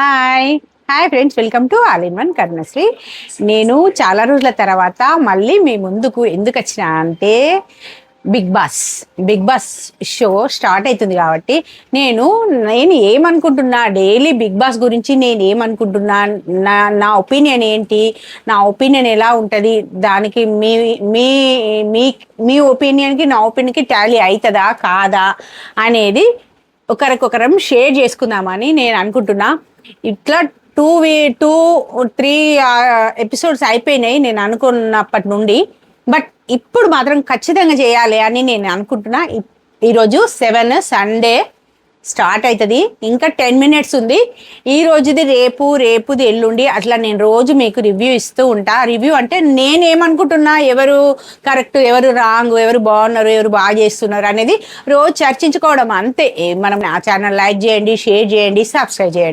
Hi hi friends welcome to all in one Karnasri నేను చాలా రోజుల తర్వాత మళ్ళీ మీ ముందుకు ఎందుకు వచ్చిన అంటే Bigg Boss Bigg Boss show start అవుతుంది కాబట్టి నేను నేను ఏమనుకుంటున్నా డైలీ బిగ్ బాస్ గురించి నేను ఏమనుకుంటున్నా నా నా ఒపీనియన్ ఏంటి నా ఒపీనియన్ ఎలా ఉంటుంది దానికి మీ మీ మీ మీ ఒపీనియన్కి నా ఒపీనియన్కి టాలీ అవుతుందా కాదా అనేది ఒకరికొకరం షేర్ చేసుకుందామని నేను అనుకుంటున్నా. ఇట్లా టూ వీ టూ త్రీ ఎపిసోడ్స్ అయిపోయినాయి నేను అనుకున్నప్పటి నుండి. బట్ ఇప్పుడు మాత్రం ఖచ్చితంగా చేయాలి అని నేను అనుకుంటున్నా. ఈరోజు సెవెన్ సండే స్టార్ట్ అవుతుంది ఇంకా టెన్ మినిట్స్ ఉంది. ఈ రోజుది రేపు రేపుది ఎల్లుండి అట్లా నేను రోజు మీకు రివ్యూ ఇస్తూ ఉంటా. రివ్యూ అంటే నేనేమనుకుంటున్నా ఎవరు కరెక్ట్ ఎవరు రాంగ్ ఎవరు బాగున్నారు ఎవరు బాగా చేస్తున్నారు అనేది రోజు చర్చించుకోవడం అంతే. మనం నా ఛానల్ లైక్ చేయండి షేర్ చేయండి సబ్స్క్రైబ్ చేయండి.